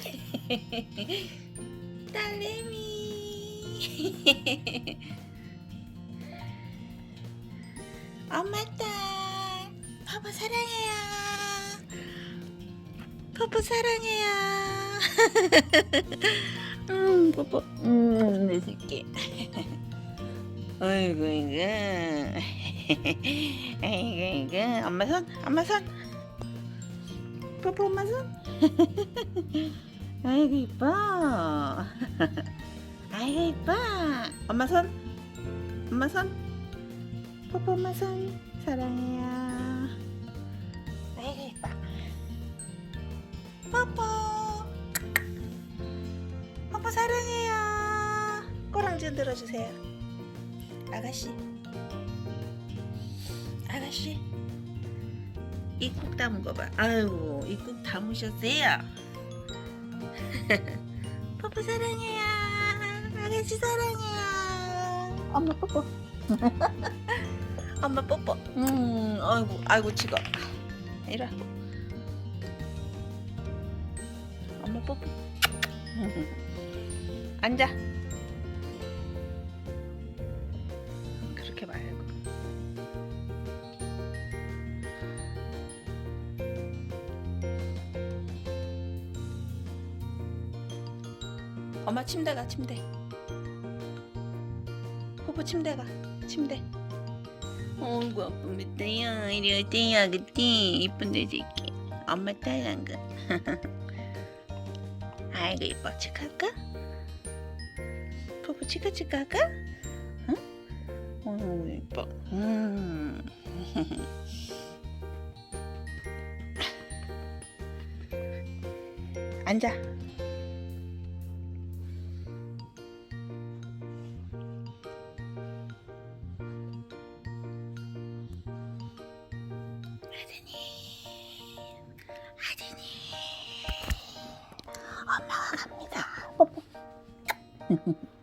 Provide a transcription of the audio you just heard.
딸내미. 엄마 딸. 파파 사랑해요. 파파 사랑해요. 음, 파파. 음, 내 새끼. 아이고, 이거. 아이고, 이거. 엄마 손, 엄마 손. 파파 엄마 손. 아이고, 이뻐. 아이고, 이뻐. 엄마 손. 엄마 손. 파파 엄마 손. 사랑해요. 아이고, 이뻐. 뽀뽀. 뽀뽀 사랑해요. 꼬랑지 들어 주세요. 아가씨. 아가씨. 입국 담은 거 봐. 아이고, 입국 담으셨어요. 뽀뽀 사랑해요. 아가씨 사랑해요. 엄마 뽀뽀. 엄마 뽀뽀. 음, 아이고, 아이고. 이리 와. 엄마 뽀뽀. 앉아. 엄마 침대 가 침대. 뽀뽀 침대 가 침대. 어이구 아픕니다요. 이리 어때요 그때 이쁜데 새끼. 엄마 딸랑 거. 아이고 이뻐 치카까? 뽀뽀 치카 치카까? 응? 어우 이뻐 음. 앉아 아드님 아드님 엄마가 갑니다.